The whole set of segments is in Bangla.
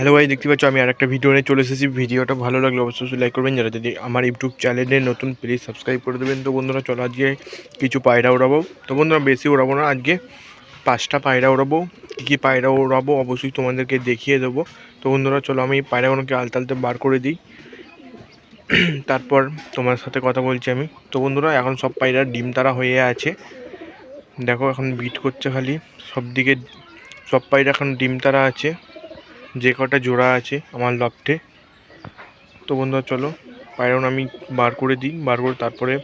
হ্যালো ভাই দেখতে পাচ্ছ, আমি আর একটা ভিডিও নিয়ে চলে এসেছি। ভিডিওটা ভালো লাগলে অবশ্যই লাইক করবেন। যারা যদি আমার ইউটিউব চ্যানেলে নতুন প্লিজ সাবস্ক্রাইব করে দেবেন। তো বন্ধুরা, চলো আজকে কিছু পায়রা ওড়াবো তো বন্ধুরা, বেশি ওড়াবো না। আজকে পাঁচটা পায়রা ওড়াবো কী কী পায়রা ওড়াবো অবশ্যই তোমাদেরকে দেখিয়ে দেবো। তো বন্ধুরা, চলো আমি পায়রাগুলোকে আলতে আলতে বার করে দিই। তারপর তোমার সাথে কথা বলছি আমি। তো বন্ধুরা, এখন সব পায়রা ডিম তারা হয়ে আছে। দেখো, এখন বিট করছে খালি। সব দিকে সব পায়রা এখন ডিম তারা আছে। যে কটা জোড়া আছে আমার লফটে। তো বন্ধুরা, চলো পায়রন আমি বার করে দিই, বার করে তারপরে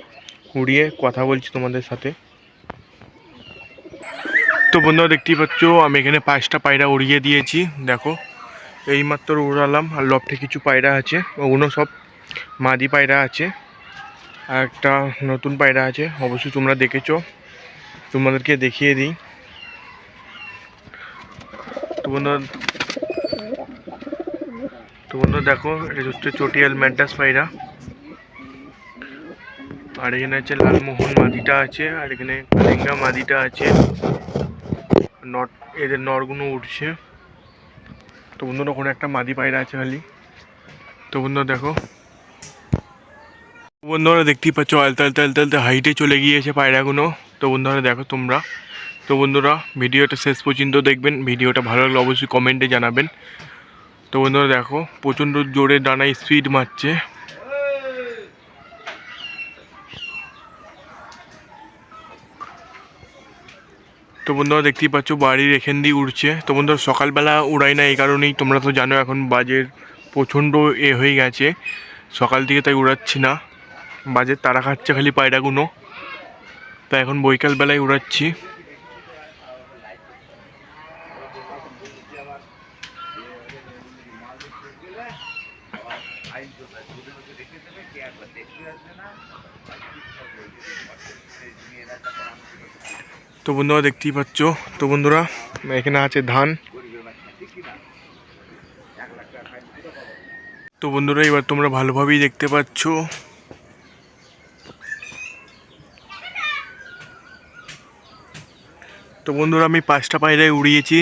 উড়িয়ে কথা বলছি তোমাদের সাথে। তো বন্ধুরা, দেখতেই পাচ্ছ, আমি এখানে পাঁচটা পায়রা উড়িয়ে দিয়েছি, দেখো। এইমাত্র উড়ালাম, আর লফটে কিছু পায়রা আছে ওগুলো সব মাদি পায়রা আছে, আর একটা নতুন পায়রা আছে, অবশ্যই তোমরা দেখেছ, তোমাদেরকে দেখিয়ে দিই। তো বন্ধুরা তো বন্ধুরা দেখো এটা হচ্ছে চটিয়াল ম্যাডাস পায়রা আর এখানে আছে লালমোহন মাদিটা আছে, আর এখানে কালিঙ্গা মাদিটা আছে। নট এদের নরগুলো উঠছে। তো বন্ধুরা ওখানে একটা মাদি পায়রা আছে খালি। তো বন্ধুরা দেখো। বন্ধুরা দেখতেই পাচ্ছ, আলতে আলতে আলতে আলতে হাইটে চলে গিয়েছে পায়রাগুলো। তো বন্ধুরা দেখো তোমরা। তো বন্ধুরা, ভিডিওটা শেষ পর্যন্ত দেখবেন। ভিডিওটা ভালো লাগলে অবশ্যই কমেন্টে জানাবেন। তো বন্ধুরা দেখো, প্রচণ্ড জোরে ডানায় স্পিড মারছে। তো বন্ধুরা দেখতেই পাচ্ছ, বাড়ির এখান দিয়ে উড়ছে। তো বন্ধুরা সকালবেলা উড়াই না, এই কারণেই তোমরা তো জানো এখন বাজের প্রচণ্ড এ হয়ে গেছে। সকাল থেকে তাই উড়াচ্ছি না। বাজের তারা খাচ্ছে খালি পায়রাগুলো তাই এখন বৈকালবেলায় উড়াচ্ছি। তো বন্ধুরা, দেখতেই পাচ্ছ। তো বন্ধুরা, এখানে আছে ধান। তো বন্ধুরা, এবার তোমরা ভালোভাবেই দেখতে পাচ্ছ। তো বন্ধুরা, আমি পাঁচটা পায়রায় উড়িয়েছি।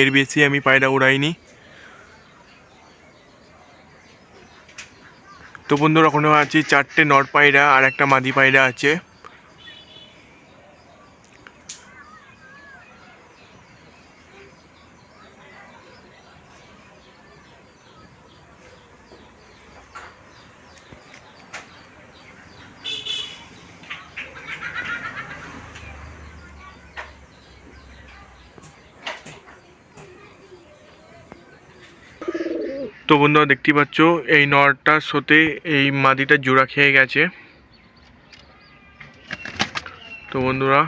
এর বেশি আমি পায়রা উড়াইনি। তো বন্ধুরা ওখানে আছি চারটে নর পায়রা আর একটা মাদি পায়রা আছে। তো বন্ধুরা দেখতে পাচ্ছ, এই নরটার সাথে এই মাদিটা জোড়া খেয়ে গেছে। তো বন্ধুরা,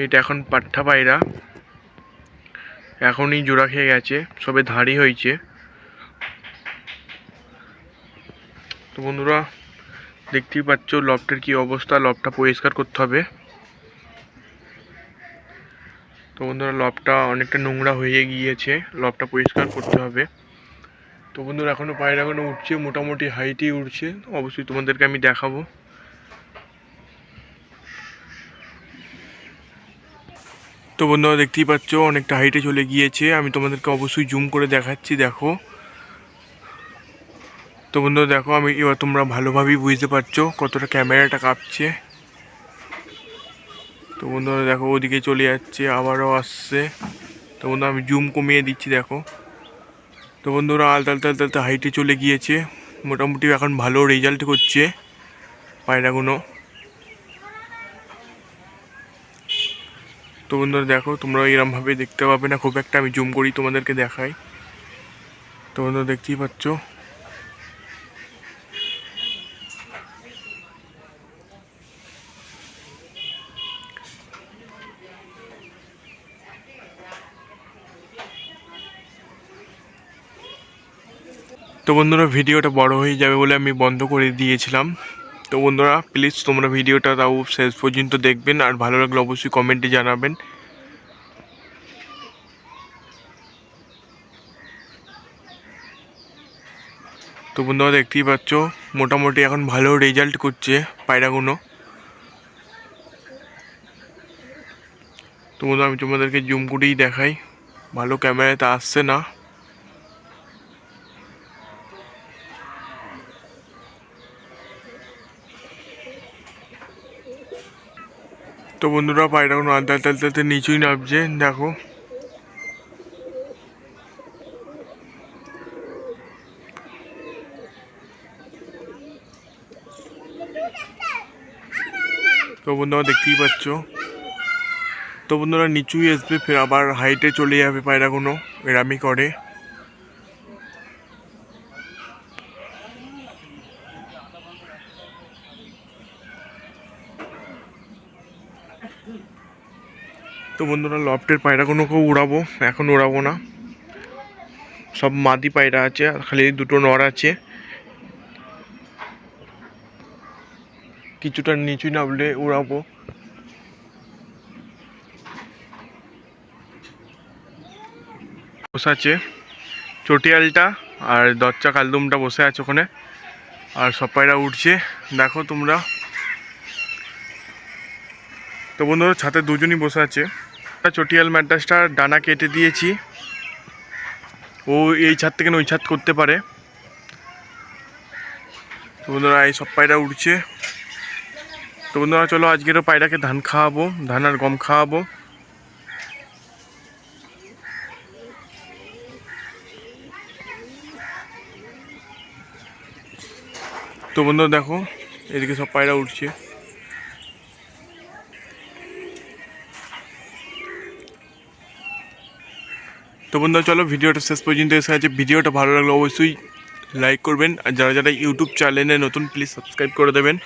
এইটা এখন পাঠা পায়রা। এখনই জোড়া খেয়ে গেছে, সবে ধাড়ি হয়েছে। তো বন্ধুরা, দেখতেই পাচ্ছ লফটের কি অবস্থা লফটা পরিষ্কার করতে হবে। তো বন্ধুরা, লবটা অনেকটা নোংরা হয়ে গিয়েছে। লবটা পরিষ্কার করতে হবে। তো বন্ধুরা এখনও পায়রাগুলো উঠছে, মোটামুটি হাইটেই উঠছে। অবশ্যই তোমাদেরকে আমি দেখাবো। তো বন্ধুরা, দেখতেই পাচ্ছ, অনেকটা হাইটে চলে গিয়েছে। আমি তোমাদেরকে অবশ্যই জুম করে দেখাচ্ছি, দেখো। তো বন্ধুরা, দেখো, আমি এবার তোমরা ভালোভাবেই বুঝতে পারছ কতটা ক্যামেরাটা কাঁপছে। তো বন্ধুরা দেখো, ওদিকে চলে যাচ্ছে, আবারও আসছে। তো বন্ধুরা আমি জুম কমিয়ে দিচ্ছি, দেখো। তো বন্ধুরা, আলতে আলতে আলতে আলতে হাইটে চলে গিয়েছে। মোটামুটি এখন ভালো রেজাল্ট করছে পায়রাগুলো। তো বন্ধুরা দেখো তোমরা এরমভাবে দেখতে পাবে না। খুব একটা আমি জুম করি তোমাদেরকে দেখাই। তো বন্ধুরা দেখতেই পাচ্ছ? তো বন্ধুরা, ভিডিওটা বড় হয়ে যাবে বলে আমি বন্ধ করে দিয়েছিলাম। তো বন্ধুরা প্লিজ তোমরা ভিডিওটা তাও শেষ পর্যন্ত দেখবেন আর ভালো লাগলে অবশ্যই কমেন্টে জানাবেন। তো বন্ধুরা, দেখতেই পাচ্ছ, মোটামুটি এখন ভালো রেজাল্ট করছে পায়রাগুলো তো বন্ধুরা, আমি তোমাদেরকে জুম করেই দেখাই। ভালো ক্যামেরাতে আসছে না। তো বন্ধুরা পায়রা কোনো আলতে আলতে আলতে নিচুই নামছে, দেখো। তো বন্ধুরা দেখতেই পাচ্ছ। তো বন্ধুরা নিচুই আসবে, ফের আবার হাইটে চলে যাবে পায়রাগুলো এরামি করে। তো বন্ধুরা, লফটের পায়রাগুলোকেও উড়াবো। এখন উড়াবো না। সব মাদি পায়রা আছে, আর খালি দুটো নর আছে। কিছুটা নিচু নামলে উড়াবো। বসে আছে চটিয়ালটা আর দচ্চা কালদুমটা বসে আছে ওখানে। আর সব পায়রা উঠছে দেখো তোমরা। তো বন্ধুরা, ছাতে দুজনই বসে আছে। চটিয়াল ম্যাড্রাসটার ডানা কেটে দিয়েছি। ও এই ছাদ থেকে ওই ছাদ করতে পারে। তো বন্ধুরা, এই সব পায়রা উঠছে তো বন্ধুরা, চলো আজকেরও পায়রাকে ধান খাওয়াবো, ধান আর গম খাওয়াবো। তো বন্ধুরা, দেখো, এদিকে সব পায়রা উঠছে তো বন্ধুরা, চলো ভিডিওটা শেষ পর্যন্ত এসে আছে ভিডিওটা ভালো লাগলে অবশ্যই লাইক করবেন। আর যারা যারা ইউটিউব চ্যানেলে নতুন প্লিজ সাবস্ক্রাইব করে দেবেন।